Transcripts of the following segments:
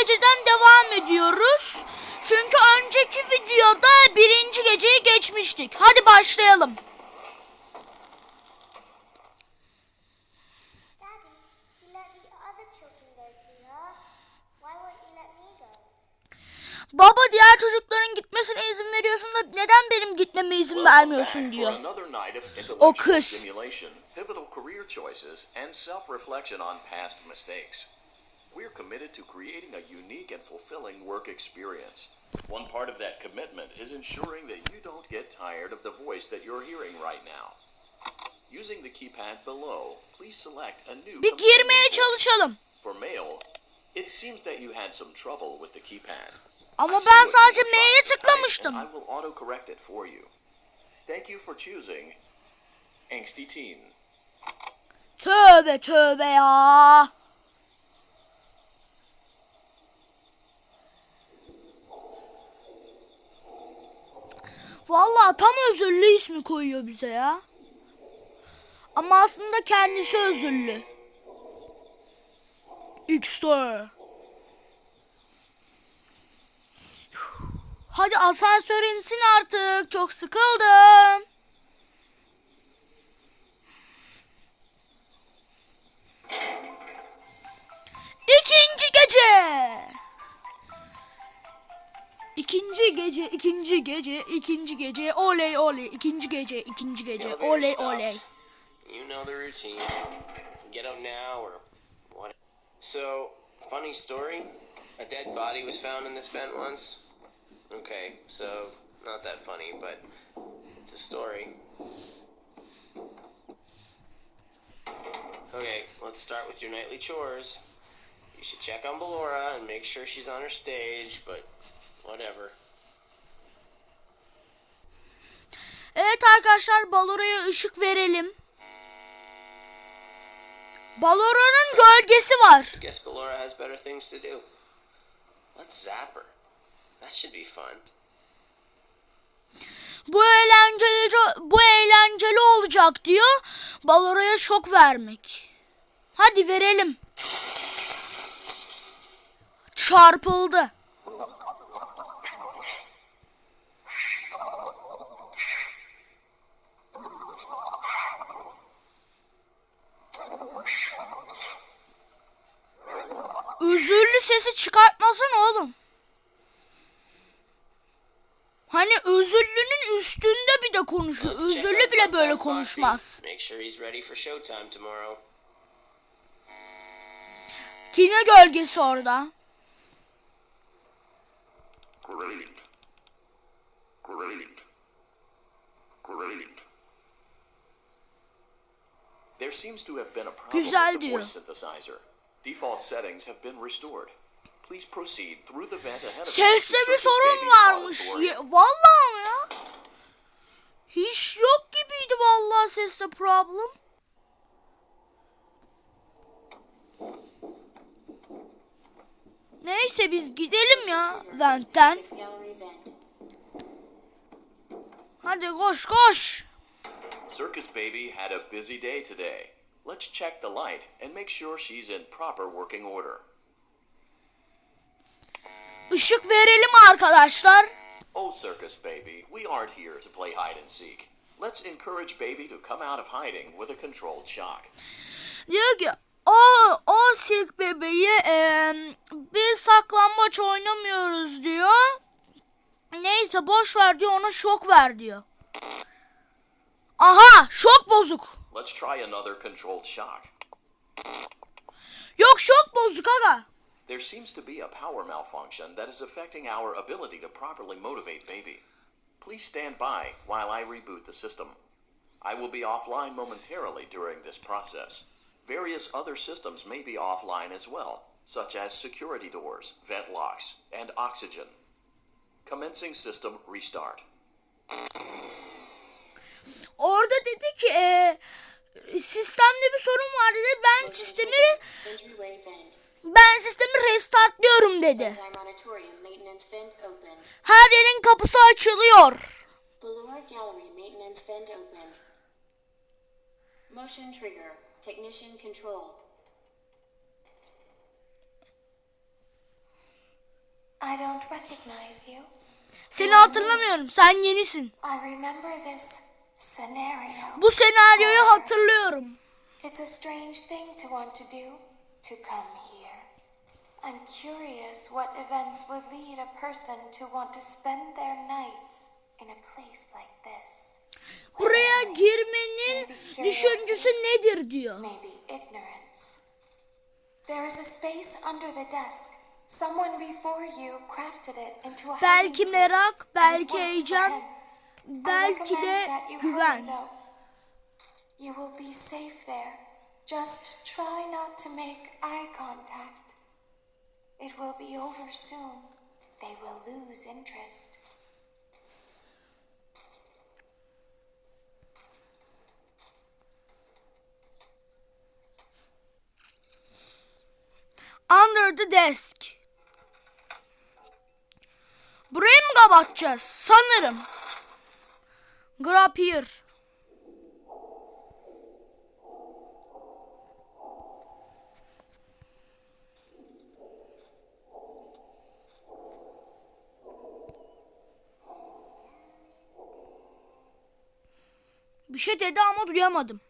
geceden devam ediyoruz. Çünkü önceki videoda birinci geceyi geçmiştik. Hadi başlayalım. Baba diğer çocukların gitmesine izin veriyorsun da neden benim gitmeme izin vermiyorsun diyor. O kız. We're committed to creating a unique and fulfilling work experience. One part of that commitment is ensuring that you don't get tired of the voice that you're hearing right now. Using the keypad below, please select a new Bir girmeye çalışalım. For male, it seems that you had some trouble with the keypad. Ama I ben sadece M'ye tıklamıştım. I will auto-correct it for you. Thank you for choosing Angsty Teen. Tövbe tövbe ya. Vallahi tam özürlü ismi koyuyor bize ya. Ama aslında kendisi özürlü. X-Star. Hadi asansör insin artık. Çok sıkıldım. Gece, ikinci gece, ikinci gece, oley oley, ikinci gece, ikinci gece, oley oley. You know the routine. Get out now or what? So, funny story. A dead body was found in this vent once. Okay, so not that funny, but it's a story. Okay, let's start with your nightly chores. You should check on Belora and make sure she's on her stage, but whatever. Evet arkadaşlar Balora'ya ışık verelim. Balora'nın gölgesi var. Guess Belora has better things to do. Let's zap her. That should be fun. Bu eğlenceli bu eğlenceli olacak diyor. Balora'ya şok vermek. Hadi verelim. Çarpıldı. Özürlü sesi çıkartmasın oğlum. Hani özürlünün üstünde bir de konuşuyor. Özürlü bile böyle konuşmaz. Yine gölgesi orada. Great. Great. Great. There seems to have been a problem Güzel with the diyor. voice synthesizer. Default settings have been restored. Please proceed through the vent ahead of Seste bir sorun varmış. Ye- Vallahi mi ya? Hiç yok gibiydi vallahi seste problem. Neyse biz gidelim ya ventten. Hadi koş koş. Circus Baby had a busy day today. Let's check the light and make sure she's in proper working order. Işık verelim arkadaşlar. Oh, Circus Baby, we aren't here to play hide and seek. Let's encourage Baby to come out of hiding with a controlled shock. Diyor ki o o sirk bebeği eee biz saklambaç oynamıyoruz diyor. Neyse boş ver diyor ona şok ver diyor. Aha şok bozuk. Let's try another controlled shock. Yok şok bozuk aga. There seems to be a power malfunction that is affecting our ability to properly motivate Baby. Please stand by while I reboot the system. I will be offline momentarily during this process. Various other systems may be offline as well, such as security doors, vent locks, and oxygen. Commencing system restart. Orada dedi ki eee, sistemde bir sorun var dedi. Ben sistemi ben sistemi restartlıyorum dedi. Her yerin kapısı açılıyor. Motion trigger. Technician controlled. I don't recognize you. Seni hatırlamıyorum. Sen yenisin. I remember this. Bu senaryoyu hatırlıyorum. It's a strange thing to want to do, to come here. I'm curious what events will lead a person to want to spend their nights in a place like this. Buraya girmenin düşüncüsü nedir diyor. Maybe ignorance. There is a space under the desk. Someone before you crafted it into a Belki merak, belki heyecan, belki de güven. You will be safe there. Just try not to make eye contact. It will be over soon. They will lose interest. Under the desk. Burayı mı kapatacağız? Sanırım. Grab here. Bir şey dedi ama duyamadım.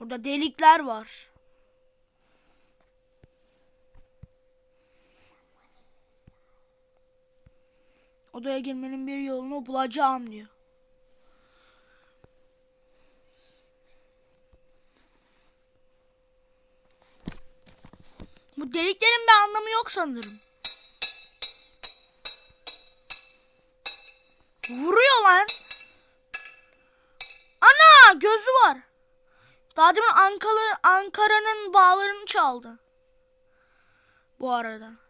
Burada delikler var. Odaya girmenin bir yolunu bulacağım diyor. Bu deliklerin bir anlamı yok sanırım. Vuruyor lan. Ana gözü var. Daha demin Ankara, Ankara'nın bağlarını çaldı. Bu arada.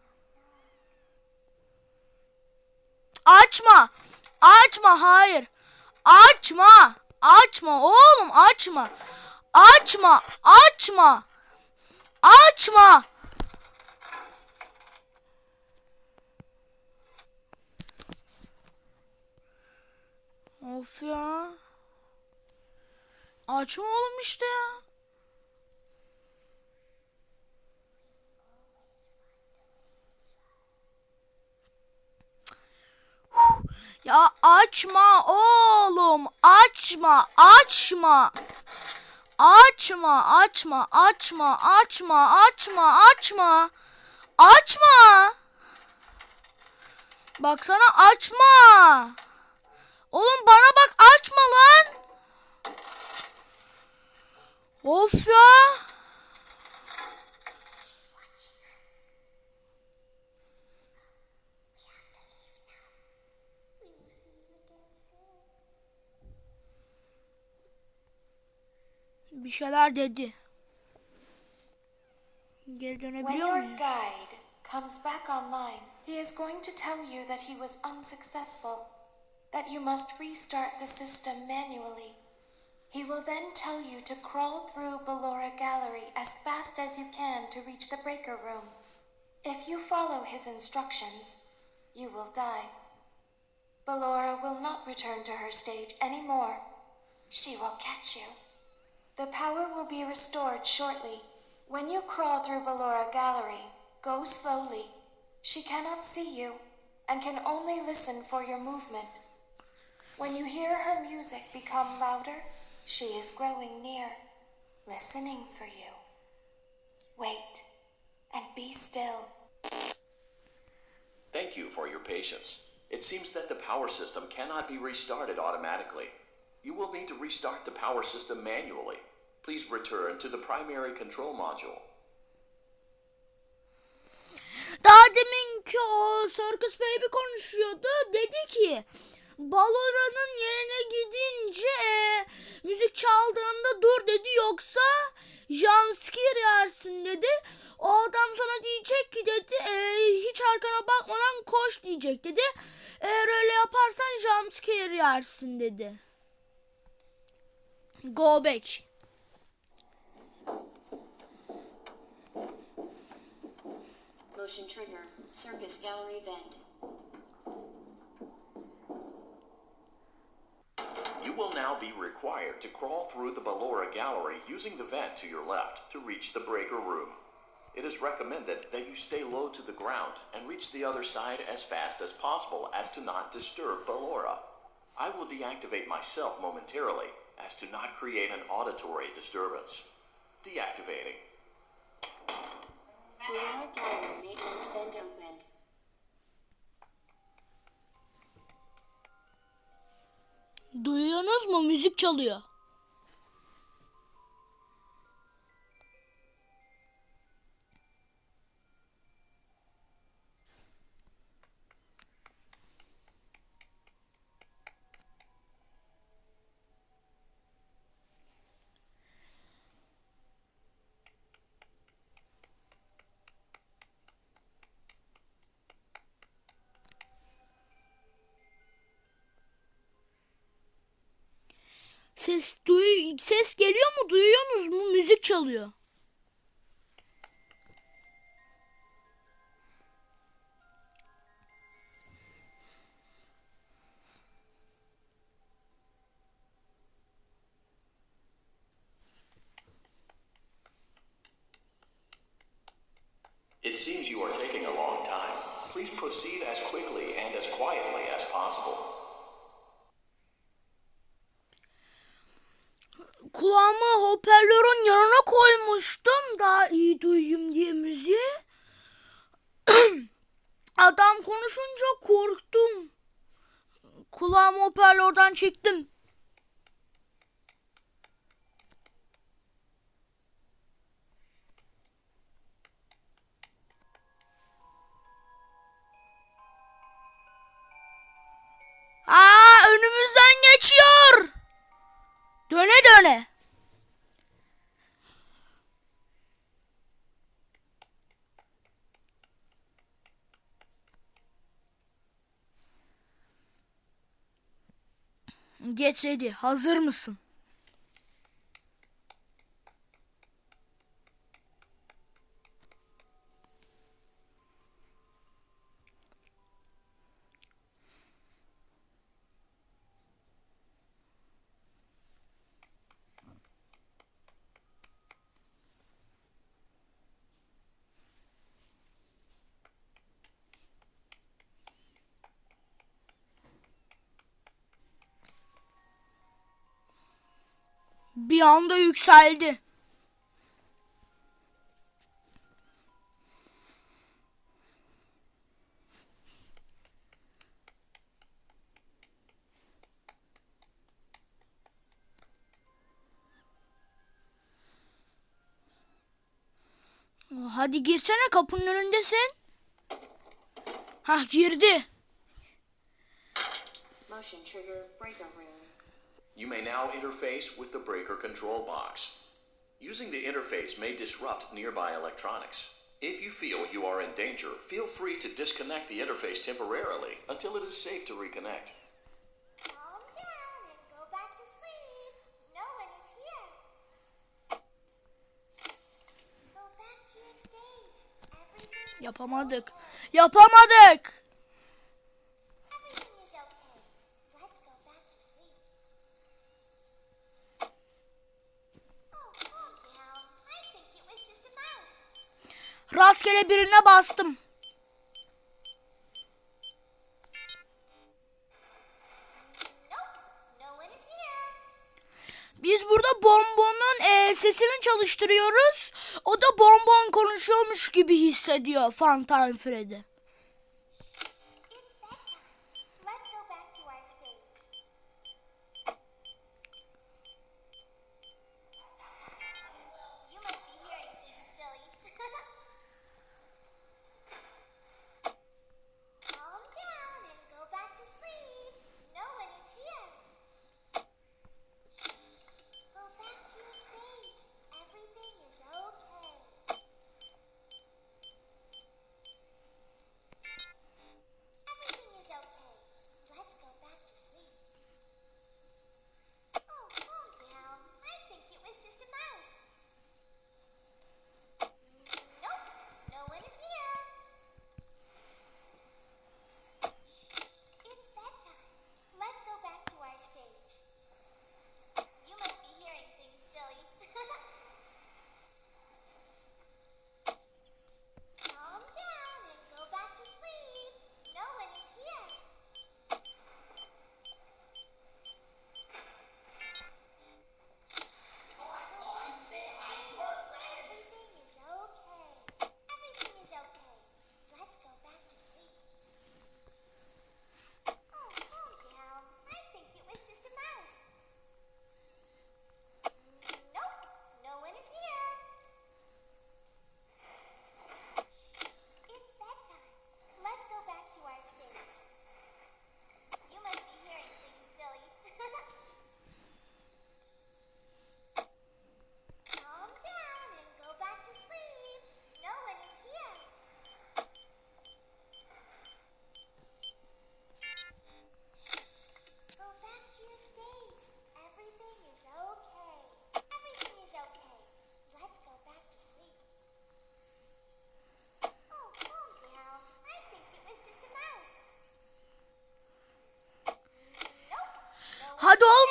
Açma. Açma hayır. Açma. Açma oğlum açma. Açma. Açma. Açma. Of ya. Açma oğlum işte ya. Ya açma oğlum. Açma, açma. Açma, açma, açma, açma, açma, açma. Açma. Baksana açma. Oğlum bana bak açma lan. Of ya. Bir şeyler dedi geri When your guide comes back online, he is going to tell you that he was unsuccessful, that you must restart the system manually. He will then tell you to crawl through Ballora Gallery as fast as you can to reach the breaker room. If you follow his instructions, you will die. Ballora will not return to her stage anymore. She will catch you. The power will be restored shortly. When you crawl through Ballora Gallery, go slowly. She cannot see you and can only listen for your movement. When you hear her music become louder, she is growing near, listening for you. Wait and be still. Thank you for your patience. It seems that the power system cannot be restarted automatically. You will need to restart the power system manually. Please return to the primary control module. Daha deminki o Circus Baby konuşuyordu. Dedi ki Balora'nın yerine gidince e, müzik çaldığında dur dedi yoksa jumpscare yersin dedi. O adam sana diyecek ki dedi e, hiç arkana bakmadan koş diyecek dedi. Eğer öyle yaparsan jumpscare yersin dedi. Go back. Motion trigger. Circus gallery vent. You will now be required to crawl through the Ballora Gallery using the vent to your left to reach the breaker room. It is recommended that you stay low to the ground and reach the other side as fast as possible as to not disturb Ballora. I will deactivate myself momentarily as to not create an auditory disturbance. Deactivating. Vent opened. Duyuyorsunuz mu? Müzik çalıyor. Ses duy ses geliyor mu? Duyuyorsunuz mu? Müzik çalıyor. It seems you are taking a long time. Please proceed as quickly and as quietly as possible. Kulağımı hoparlörün yanına koymuştum daha iyi duyayım diye müziği. Adam konuşunca korktum. Kulağımı hoparlörden çektim. Aa önümüzden geçiyor. Döne döne. Geç. Hazır mısın? Bir anda yükseldi. Hadi girsene kapının önündesin. Hah girdi. Motion trigger breaker room. You may now interface with the breaker control box. Using the interface may disrupt nearby electronics. If you feel you are in danger, feel free to disconnect the interface temporarily until it is safe to reconnect. Calm down and go back to sleep. No one is here. Go back to your stage. Everything is Yapamadık. Yapamadık. Rastgele birine bastım. Biz burada bonbonun e, sesini çalıştırıyoruz. O da bonbon konuşuyormuş gibi hissediyor Funtime Freddy.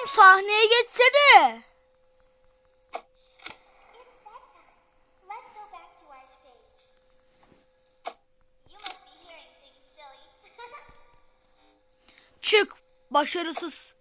sahneye geçsene. Çık başarısız.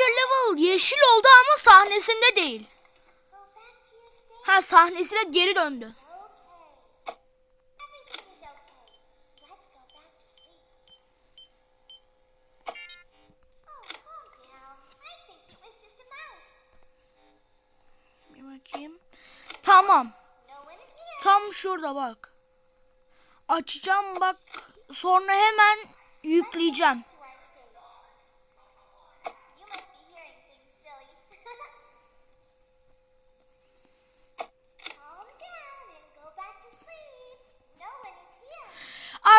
Major Level yeşil oldu ama sahnesinde değil. Ha sahnesine geri döndü. Bir bakayım. Tamam. Tam şurada bak. Açacağım bak. Sonra hemen yükleyeceğim.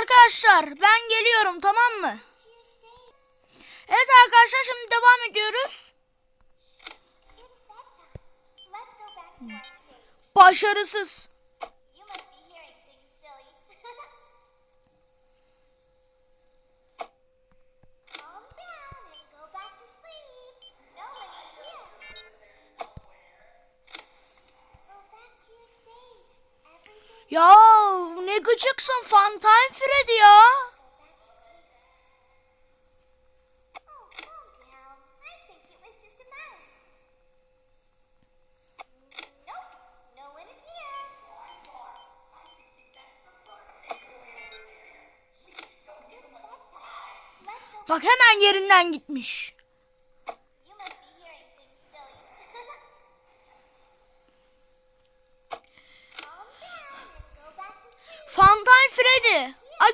Arkadaşlar ben geliyorum tamam mı? Evet arkadaşlar şimdi devam ediyoruz. Başarısız. yapacaksın Funtime Freddy ya? Bak hemen yerinden gitmiş.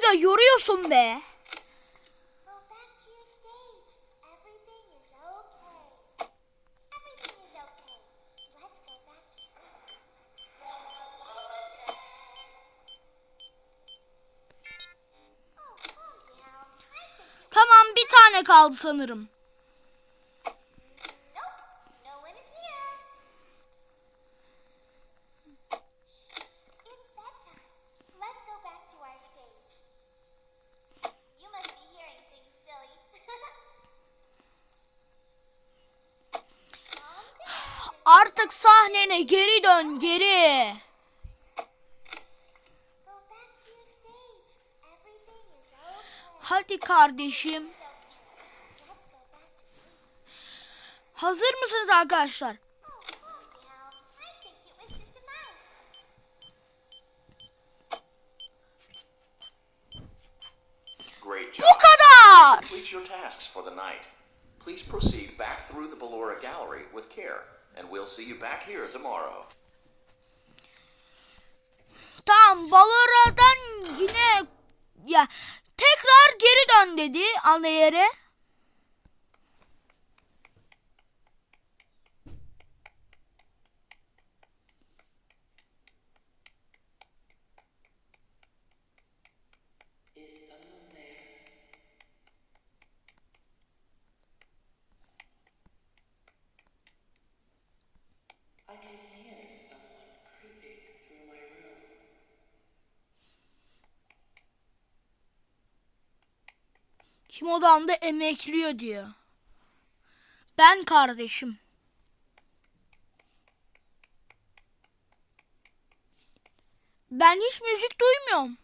Aga yoruyorsun be. Tamam bir tane kaldı sanırım. sahnene geri dön geri. Hadi kardeşim. Hazır mısınız arkadaşlar? Bu kadar. Please proceed back through the Ballora Gallery with care and we'll see you back here tomorrow. Tamam Valora'dan yine ya tekrar geri dön dedi ana yere. modamda emekliyor diyor. Ben kardeşim. Ben hiç müzik duymuyorum.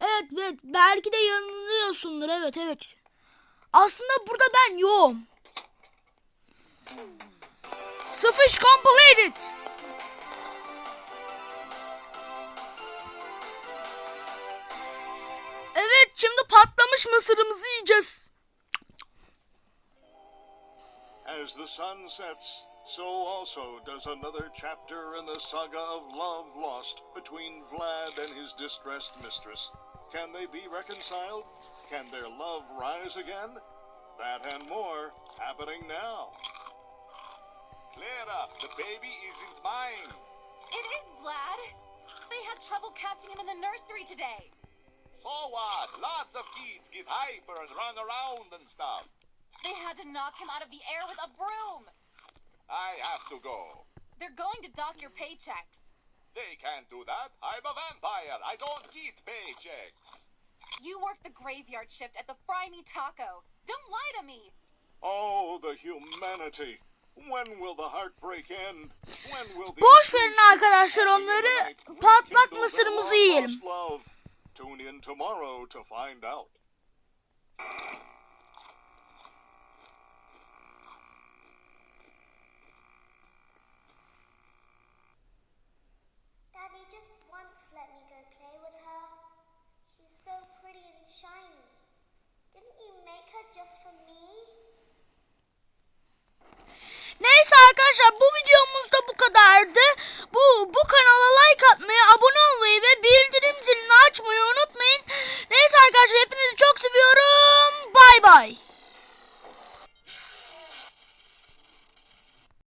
Evet evet belki de yanılıyorsundur evet evet. Aslında burada ben yoğum. Suffish completed. Şimdi patlamış mısırımızı yiyeceğiz. As the sun sets, so also does another chapter in the saga of love lost between Vlad and his distressed mistress. Can they be reconciled? Can their love rise again? That and more happening now. Clara, the baby isn't mine. It is Vlad. They had trouble catching him in the nursery today. So what? Lots of kids get hyper and run around and stuff. They had to knock him out of the air with a broom. I have to go. They're going to dock your paychecks. They can't do that. I'm a vampire. I don't get paychecks. You work the graveyard shift at the Fry Me Taco. Don't lie to me. Oh, the humanity. When will the heartbreak end? When will the Boş verin arkadaşlar onları. Patlak mısırımızı yiyelim. Tune in tomorrow to find out. Daddy just once let me go play with her. She's so pretty and shiny. Didn't you make her just for me? Neyse arkadaşlar bu videomuz da bu kadardı. Bu, bu kanala like atmayı, abone olmayı ve bildirim zilini açmayı unutmayın. Neyse arkadaşlar hepinizi çok seviyorum. Bay bay.